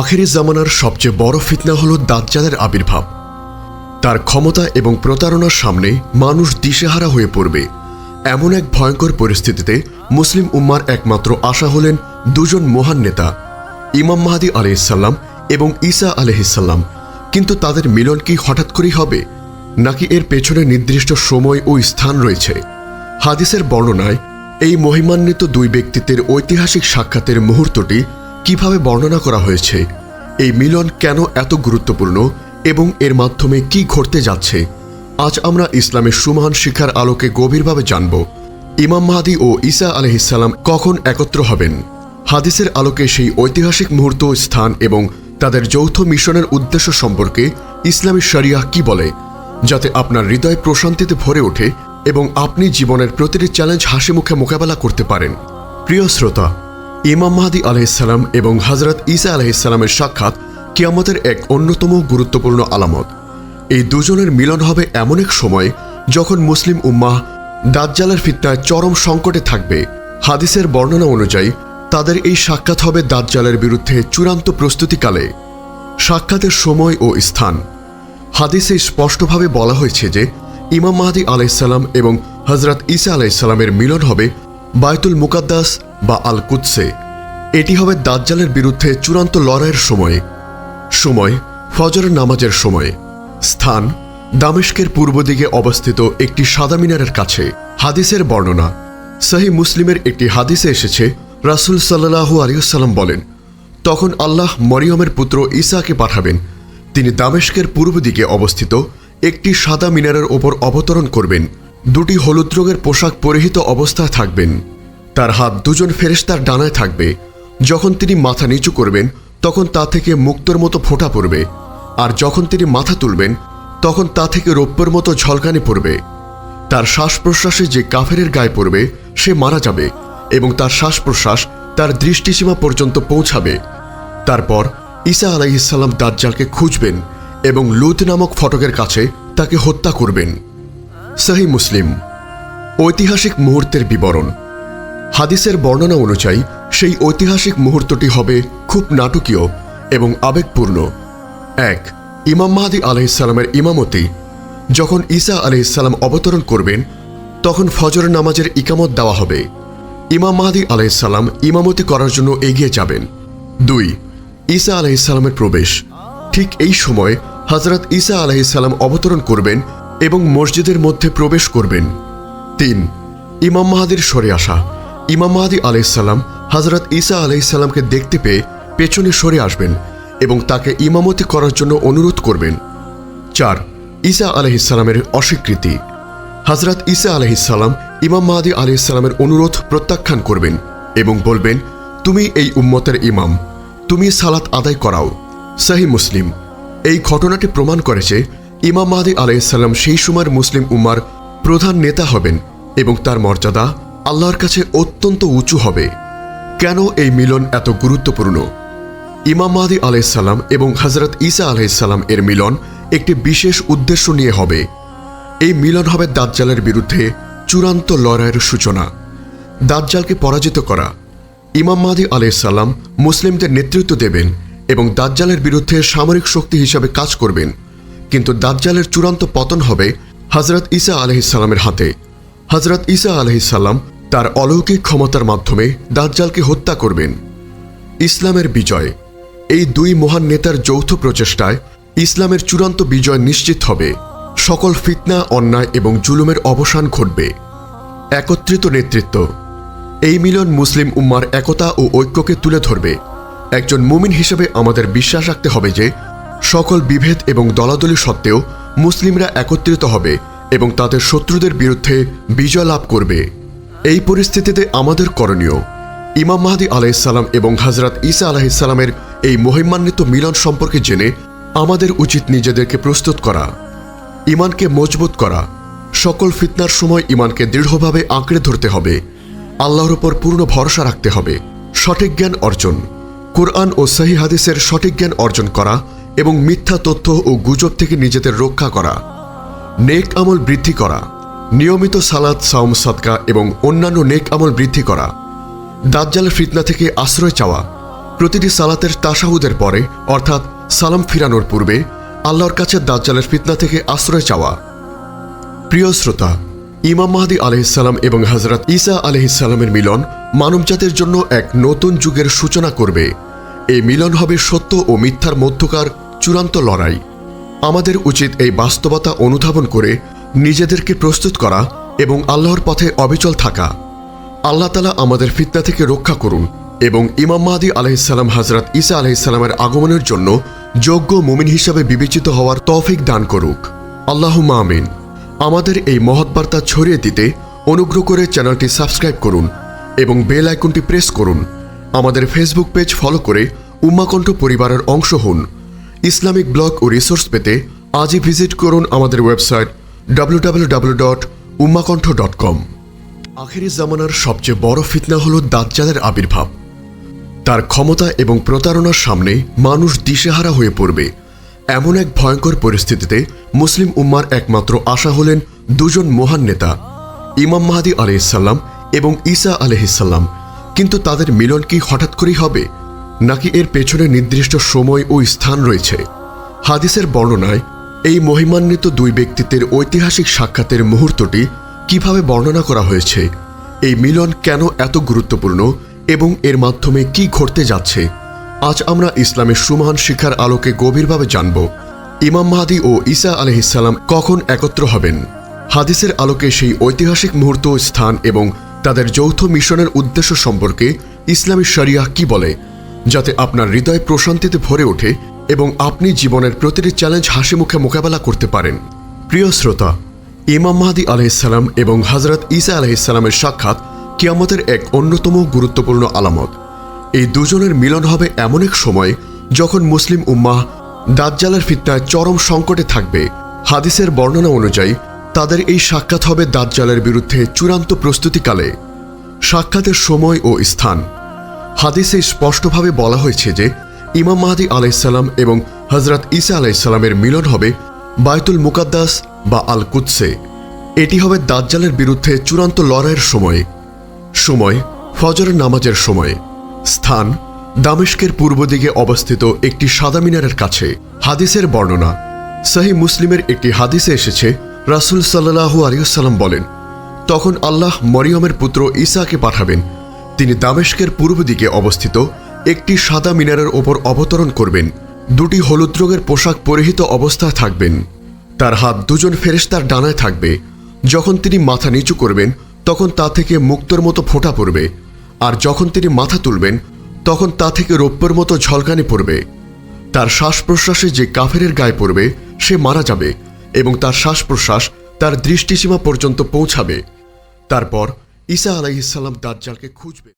আখেরি জামানার সবচেয়ে বড় ফিতনা হল দাজ্জালের আবির্ভাব। তার ক্ষমতা এবং প্রতারণার সামনে মানুষ দিশেহারা হয়ে পড়বে। এমন এক ভয়ঙ্কর পরিস্থিতিতে মুসলিম উম্মার একমাত্র আশা হলেন দুজন মহান নেতা, ইমাম মাহাদি আলহিসাল্লাম এবং ঈসা আলহিসাল্লাম কিন্তু তাদের মিলন কি হঠাৎ করেই হবে? নাকি এর পেছনে নির্দিষ্ট সময় ও স্থান রয়েছে? হাদিসের বর্ণনায়, এই মহিমান্বিত দুই ব্যক্তিত্বের ঐতিহাসিক সাক্ষাতের মুহূর্তটি কীভাবে বর্ণনা করা হয়েছে? এই মিলন কেন এত গুরুত্বপূর্ণ? এবং এর মাধ্যমে কি ঘটতে যাচ্ছে? আজ আমরা ইসলামের সুমহান শিক্ষার আলোকে গভীরভাবে জানব, ইমাম মাহাদি ও ঈসা আলহিসাল্লাম কখন একত্র হবেন? হাদিসের আলোকে সেই ঐতিহাসিক মুহূর্ত, স্থান এবং তাদের যৌথ মিশনের উদ্দেশ্য সম্পর্কে ইসলামী শরিয়া কি বলে? যাতে আপনার হৃদয় প্রশান্তিতে ভরে ওঠে এবং আপনি জীবনের প্রতিটি চ্যালেঞ্জ হাসি মুখে মোকাবেলা করতে পারেন। প্রিয় শ্রোতা ইমাম মাহাদি আলহিসাল্লাম এবং হজরত ঈসা আলহিসাল্লামের সাক্ষাৎ কিয়ামতের এক অন্যতম গুরুত্বপূর্ণ আলামত। এই দুজনের মিলন হবে এমন এক সময় যখন মুসলিম উম্মাহ দাজ্জালের ফিতনায় চরম সংকটে থাকবে। হাদিসের বর্ণনা অনুযায়ী তাদের এই সাক্ষাৎ হবে দাজ্জালের বিরুদ্ধে চূড়ান্ত প্রস্তুতিকালে। সাক্ষাতের সময় ও স্থান। হাদিসে স্পষ্টভাবে বলা হয়েছে যে, ইমাম মাহাদি আলাইসাল্লাম এবং হজরত ঈসা আলাইসাল্লামের মিলন হবে বায়তুল মুকাদ্দাস বা আল কুৎসে এটি হবে দাজ্জালের বিরুদ্ধে চূড়ান্ত লড়াইয়ের সময়। সময়, ফজরের নামাজের সময়। স্থান, দামেস্কের পূর্ব দিকে অবস্থিত একটি সাদা মিনারের কাছে। হাদিসের বর্ণনা, সাহি মুসলিমের একটি হাদিসে এসেছে, রাসুল সাল্লাহু আলিয়াল্লাম বলেন, তখন আল্লাহ মরিয়মের পুত্র ঈসাকে পাঠাবেন। তিনি দামেস্কের পূর্ব দিকে অবস্থিত একটি সাদা মিনারের ওপর অবতরণ করবেন। দুটি হলুদ রঙের পোশাক পরিহিত অবস্থায় থাকবেন। তার হাত দুজন ফেরেশতার ডানায় থাকবে। যখন তিনি মাথা নিচু করবেন, তখন তা থেকে মুক্তর মতো ফোঁটা পড়বে। আর যখন তিনি মাথা তুলবেন, তখন তা থেকে রৌপ্যের মতো ঝলকানি পড়বে। তার শ্বাস প্রশ্বাসে যে কাফেরের গায়ে পড়বে, সে মারা যাবে এবং তার শ্বাস প্রশ্বাস তার দৃষ্টিসীমা পর্যন্ত পৌঁছাবে। তারপর ঈসা আলাইসাল্লাম দাজ্জালকে খুঁজবেন এবং লুত নামক ফটকের কাছে তাকে হত্যা করবেন। সাহি মুসলিম, ঐতিহাসিক মুহূর্তের বিবরণ। হাদিসের বর্ণনা অনুযায়ী, সেই ঐতিহাসিক মুহূর্তটি হবে খুব নাটকীয় এবং আবেগপূর্ণ। এক, ইমাম মাহাদি আলহিসাল্লামের ইমামতি। যখন ঈসা আলহিসাল্লাম অবতরণ করবেন, তখন ফজর নামাজের ইকামত দেওয়া হবে। ইমাম মাহাদি আলহিসাল্লাম ইমামতি করার জন্য এগিয়ে যাবেন। দুই, ঈসা আলহিসাল্লামের প্রবেশ। ঠিক এই সময় হজরত ঈসা আলহিসাল্লাম অবতরণ করবেন এবং মসজিদের মধ্যে প্রবেশ করবেন। তিন, ইমাম মাহাদির সরে আসা। ইমাম মাহাদি আলাইসাল্লাম হজরত ঈসা আলাইসাল্লামকে দেখতে পেয়ে পেছনে সরে আসবেন এবং তাকে ইমামতি করার জন্য অনুরোধ করবেন। চার, ঈসা আলহিসাল্লামের অস্বীকৃতি। হজরত ঈসা আলহিসাল্লাম ইমাম মাহাদি আলহিসাল্লামের অনুরোধ প্রত্যাখ্যান করবেন এবং বলবেন, তুমি এই উম্মতের ইমাম। তুমি সালাত আদায় করাও। সাহি মুসলিম। এই ঘটনাটি প্রমাণ করেছে ইমাম মাহাদি আলাইসাল্লাম সেই সময়ের মুসলিম উম্মার প্রধান নেতা হবেন এবং তার মর্যাদা আল্লাহর কাছে অত্যন্ত উঁচু হবে। কেন এই মিলন এত গুরুত্বপূর্ণ? ইমাম মাহাদি আলাইসাল্লাম এবং হজরত ঈসা আলাইসাল্লাম এর মিলন একটি বিশেষ উদ্দেশ্য নিয়ে হবে। এই মিলন হবে দাজ্জালের বিরুদ্ধে চূড়ান্ত লড়াইয়ের সূচনা। দাজ্জালকে পরাজিত করা। ইমাম মাহাদি আলাইসাল্লাম মুসলিমদের নেতৃত্ব দেবেন এবং দাজ্জালের বিরুদ্ধে সামরিক শক্তি হিসাবে কাজ করবেন। কিন্তু দাজ্জালের চূড়ান্ত পতন হবে হজরত ঈসা আলহিসাল্লামের হাতে। হজরত ঈসা আলহিসাল্লাম তার অলৌকিক ক্ষমতার মাধ্যমে দাজ্জালকে হত্যা করবেন। ইসলামের বিজয়। এই দুই মহান নেতার যৌথ প্রচেষ্টায় ইসলামের চূড়ান্ত বিজয় নিশ্চিত হবে। সকল ফিতনা, অন্যায় এবং জুলুমের অবসান ঘটবে। একত্রিত নেতৃত্ব। এই মিলন মুসলিম উম্মার একতা ও ঐক্যকে তুলে ধরবে। একজন মুমিন হিসেবে আমাদের বিশ্বাস রাখতে হবে যে সকল বিভেদ এবং দলাদলি সত্ত্বেও মুসলিমরা একত্রিত হবে এবং তাদের শত্রুদের বিরুদ্ধে বিজয় লাভ করবে। এই পরিস্থিতিতে আমাদের করণীয়, ইমাম মাহাদি আলাইসাল্লাম এবং হজরত ঈসা আলাহিসাল্লামের এই মহিমান্বিত মিলন সম্পর্কে জেনে আমাদের উচিত নিজেদেরকে প্রস্তুত করা ইমানকে মজবুত করা। সকল ফিতনার সময় ইমানকে দৃঢ়ভাবে আঁকড়ে ধরতে হবে, আল্লাহর উপর পূর্ণ ভরসা রাখতে হবে, সঠিক জ্ঞান অর্জন, কোরআন ও সহি হাদিসের সঠিক জ্ঞান অর্জন করা এবং মিথ্যা তথ্য ও গুজব থেকে নিজেদের রক্ষা করা, নেক আমল বৃদ্ধি করা, নিয়মিত সালাদ সাওম, সাদকা এবং অন্যান্য নেক আমল বৃদ্ধি করা দাজ্জাল ফিতনা থেকে আশ্রয় চাওয়া, প্রতিটি সালাতের তাসাহুদের পরে, অর্থাৎ সালাম ফিরানোর পূর্বে, আল্লাহর কাছে দাজ্জালের ফিতনা থেকে আশ্রয় চাওয়া। প্রিয় শ্রোতা, ইমাম মাহাদি আলহিসাল্লাম এবং হজরত ঈসা আলহিসাল্লামের মিলন মানবজাতির জন্য এক নতুন যুগের সূচনা করবে। এই মিলন হবে সত্য ও মিথ্যার মধ্যকার চূড়ান্ত লড়াই। আমাদের উচিত এই বাস্তবতা অনুধাবন করে নিজেদেরকে প্রস্তুত করা এবং আল্লাহর পথে অবিচল থাকা। আল্লাহ তালা আমাদের ফিতনা থেকে রক্ষা করুন এবং ইমাম মাহাদি আলহিসাল্লাম হজরত ঈসা আলহিসাল্লামের আগমনের জন্য যোগ্য মুমিন হিসাবে বিবেচিত হওয়ার তৌফিক দান করুক। আল্লাহ আমিন। আমাদের এই মহৎ বার্তা ছড়িয়ে দিতে অনুগ্রহ করে চ্যানেলটি সাবস্ক্রাইব করুন এবং বেল আইকনটি প্রেস করুন। আমাদের ফেসবুক পেজ ফলো করে উম্মাকণ্ঠ পরিবারের অংশ হন। ইসলামিক ব্লগ ও রিসোর্স পেতে আজই ভিজিট করুন আমাদের website W W W dot Ummakantha dot com আখেরি জামানার সবচেয়ে বড় ফিতনা হল দাজ্জালের আবির্ভাব। তার ক্ষমতা এবং প্রতারণার সামনে মানুষ দিশেহারা হয়ে পড়বে। এমন এক ভয়ঙ্কর পরিস্থিতিতে মুসলিম উম্মার একমাত্র আশা হলেন দুজন মহান নেতা, ইমাম মাহাদি আলহিসাল্লাম এবং ঈসা আলহিসাল্লাম কিন্তু তাদের মিলন কি হঠাৎ করেই হবে? নাকি এর পেছনে নির্দিষ্ট সময় ও স্থান রয়েছে? হাদিসের বর্ণনায়, এই মহিমান্বিত দুই ব্যক্তিত্বের ঐতিহাসিক সাক্ষাতের মুহূর্তটি কীভাবে বর্ণনা করা হয়েছে? এই মিলন কেন এত গুরুত্বপূর্ণ এবং এর মাধ্যমে কি ঘটতে যাচ্ছে? আজ আমরা ইসলামের সুমহান শিক্ষার আলোকে গভীরভাবে জানব, ইমাম মাহাদি ও ঈসা আলহিসাল্লাম কখন একত্র হবেন? হাদিসের আলোকে সেই ঐতিহাসিক মুহূর্ত, স্থান এবং তাদের যৌথ মিশনের উদ্দেশ্য সম্পর্কে ইসলামী শরিয়াহ কি বলে? যাতে আপনার হৃদয় প্রশান্তিতে ভরে ওঠে এবং আপনি জীবনের প্রতিটি চ্যালেঞ্জ হাসি মুখে মোকাবেলা করতে পারেন। প্রিয় শ্রোতা, ইমাম মাহাদি আলহিসাল্লাম এবং হজরত ঈসা আলহিসাল্লামের সাক্ষাৎ কিয়ামতের এক অন্যতম গুরুত্বপূর্ণ আলামত। এই দুজনের মিলন হবে এমন এক সময় যখন মুসলিম উম্মাহ দাজ্জালের ফিতনায় চরম সংকটে থাকবে। হাদিসের বর্ণনা অনুযায়ী, তাদের এই সাক্ষাৎ হবে দাজ্জালের বিরুদ্ধে চূড়ান্ত প্রস্তুতিকালে। সাক্ষাতের সময় ও স্থান। হাদিসে স্পষ্টভাবে বলা হয়েছে যে, ইমাম মাহাদি আলাইসাল্লাম এবং হজরত ঈসা আলাইসাল্লামের মিলন হবে বায়তুল মুকাদ্দাস বা আল কুৎসে এটি হবে দাজ্জালের বিরুদ্ধে চূড়ান্ত লড়াইয়ের সময়। সময় ফজরের নামাজের সময়। স্থান, দামেস্কের পূর্ব দিকে অবস্থিত একটি সাদা মিনারের কাছে। হাদিসের বর্ণনা, সাহি মুসলিমের একটি হাদিসে এসেছে, রাসুল সাল্লাহু আলিয়াল্লাম বলেন, তখন আল্লাহ মরিয়মের পুত্র ঈসাকে পাঠাবেন তিনি দামেস্কের পূর্ব দিকে অবস্থিত একটি সাদা মিনারের ওপর অবতরণ করবেন। দুটি হলুদ রঙের পোশাক পরিহিত অবস্থায় থাকবেন। তার হাত দুজন ফেরেশতার ডানায় থাকবে। যখন তিনি মাথা নিচু করবেন, তখন তা থেকে মুক্তর মতো ফোঁটা পড়বে। আর যখন তিনি মাথা তুলবেন, তখন তা থেকে রৌপ্যের মতো ঝলকানি পড়বে। তার শ্বাস প্রশ্বাসে যে কাফেরের গায়ে পড়বে, সে মারা যাবে এবং তার শ্বাস প্রশ্বাস তার দৃষ্টিসীমা পর্যন্ত পৌঁছাবে। তারপর ঈসা আলাইহিসাল্লাম দাজ্জালকে খুঁজবে